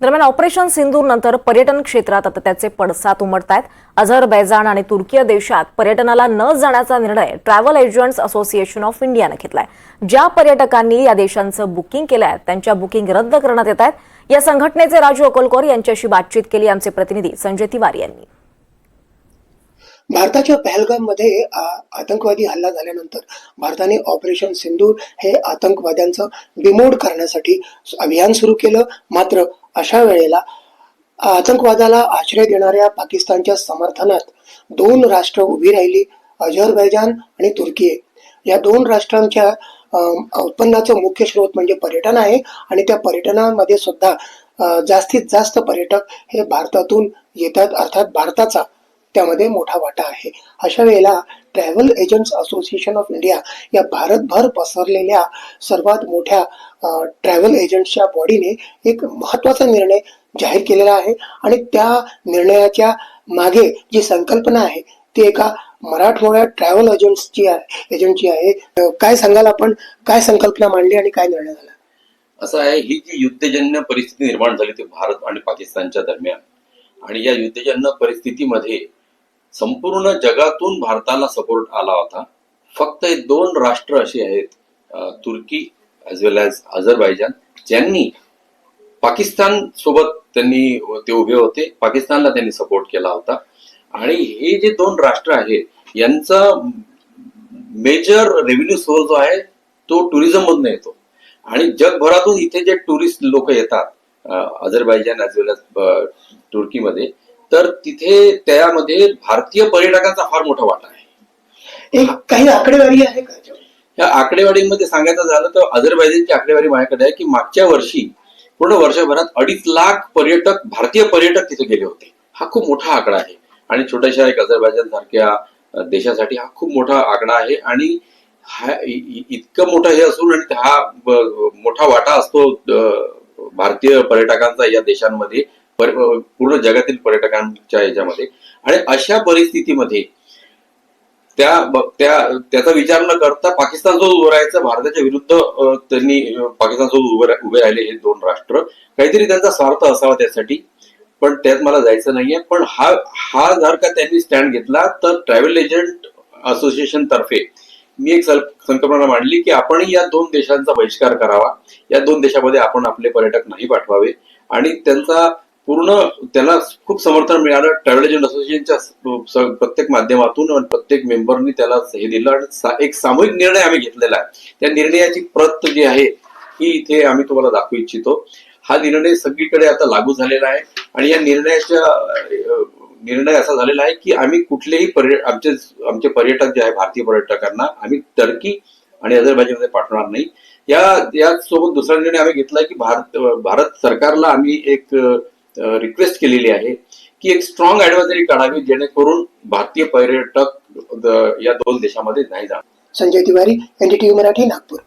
दरम्यान ऑपरेशन सिंदूर नंतर पर्यटन क्षेत्रात आता त्याचे पडसाद उमटत आहेत अझरबैजान आणि तुर्कीय देशात पर्यटनाला न जाण्याचा निर्णय ट्रॅव्हल एजंट्स असोसिएशन ऑफ इंडियानं घेतलाय. ज्या पर्यटकांनी या देशांचं बुकिंग केलं आहे त्यांच्या बुकिंग रद्द करण्यात येत आहेत या संघटनेचे राजू अकोलकर यांच्याशी बातचीत केली आमचे प्रतिनिधी संजय तिवारी यांनी. भारताच्या पहलगाममध्ये आतंकवादी हल्ला झाल्यानंतर भारताने ऑपरेशन सिंदूर हे आतंकवाद्यांचं बिमोड करण्यासाठी अभियान सुरू केलं. मात्र अशा वेळेला आतंकवादाला आश्रय देणाऱ्या पाकिस्तानच्या समर्थनात दोन राष्ट्र उभी राहिली अझरबैजान आणि तुर्की. या दोन राष्ट्रांच्या उत्पन्नाचं मुख्य स्रोत म्हणजे पर्यटन आहे आणि त्या पर्यटनामध्ये सुद्धा जास्तीत जास्त पर्यटक हे भारतातून येतात अर्थात भारताचा त्यामध्ये मोठा वाटा आहे. अशा वेळेला travel agents association of India या भारतभर पसरलेल्या सर्वात मोठ्या ट्रॅव्हल एजंट्सच्या बॉडीने एक महत्त्वाचा निर्णय जाहीर केलेला आहे. आणि त्या निर्णयाच्या मागे जी संकल्पना आहे ती एका मराठमोळ्या ट्रॅव्हल एजंट्सची आहे एजंटची आहे. काय सांगाल आपण? काय संकल्पना मांडली आणि काय निर्णय झाला? असं आहे ही जी युद्धजन्य परिस्थिती निर्माण झाली ती भारत आणि पाकिस्तानच्या दरम्यान. आणि या युद्धजन्य परिस्थितीमध्ये संपूर्ण जगातून भारताला सपोर्ट आला होता. फक्त हे दोन राष्ट्र अशी आहेत तुर्की ॲज वेल ॲज अझरबायजान. ज्यांनी पाकिस्तान सोबत त्यांनी ते उभे होते पाकिस्तानला त्यांनी सपोर्ट केला होता. आणि हे जे दोन राष्ट्र आहेत यांचा मेजर रेव्हेन्यू सोर्स जो आहे तो टुरिझम मधून येतो. आणि जगभरातून इथे जे टुरिस्ट लोक येतात अझरबायजान ॲज वेल ॲज तुर्कीमध्ये तर तिथे त्यामध्ये भारतीय पर्यटकांचा फार मोठा वाटा आहे. एक काही आकडेवारी आहे का? या आकडेवारीमध्ये सांगायचं झालं तर अझरबैजानची आकडेवारी माझ्याकडे आहे की मागच्या वर्षी पूर्ण वर्षभरात अडीच लाख पर्यटक भारतीय पर्यटक तिथे गेले होते. हा खूप मोठा आकडा आहे. आणि छोट्याशा एक अझरबैजान सारख्या देशासाठी हा खूप मोठा आकडा आहे. आणि हा इतकं मोठं हे असून आणि हा मोठा वाटा असतो भारतीय पर्यटकांचा या देशांमध्ये. पूर्ण जगातील पर्यटकांच्या याच्यामध्ये. आणि अशा परिस्थितीमध्ये त्या त्या त्याचा विचार न करता पाकिस्तान सोबत उभं राहायचं भारताच्या विरुद्ध त्यांनी पाकिस्तान सोबत उभे उभे राहिले हे दोन राष्ट्र. काहीतरी त्यांचा स्वार्थ असावा त्यासाठी पण त्यात मला जायचं नाहीये. पण हा हा जर का त्यांनी स्टँड घेतला तर ट्रॅव्हल एजंट असोसिएशन तर्फे मी एक संकल्पना मांडली की आपणही या दोन देशांचा बहिष्कार करावा. या दोन देशामध्ये आपण आपले पर्यटक नाही पाठवावे. आणि त्यांचा पूर्ण त्याला खूप समर्थन मिळालं. ट्रॅव्हल एजंट असोसिएशनच्या प्रत्येक माध्यमातून आणि प्रत्येक मेंबरनी त्याला हे दिलं आणि सा- एक सामूहिक निर्णय आम्ही घेतलेला आहे. त्या निर्णयाची प्रत जी आहे ही इथे आम्ही तुम्हाला दाखवू इच्छितो. हा निर्णय सगळीकडे आता लागू झालेला आहे आणि या निर्णयाच्या निर्णय असा झालेला आहे की आम्ही कुठलेही पर्य आमचे आमचे पर्यटक जे आहे भारतीय पर्यटकांना आम्ही टर्की आणि अझरबैजानमध्ये पाठवणार नाही. या यासोबत दुसरा निर्णय आम्ही घेतला की भारत भारत सरकारला आम्ही एक रिक्वेस्ट केलेली आहे की एक स्ट्रॉंग ऍडवायझरी काढावी जेणेकरून भारतीय पर्यटक या दोन देशामध्ये नाही जाणार. संजय तिवारी एनडीटीव्ही मराठी नागपूर.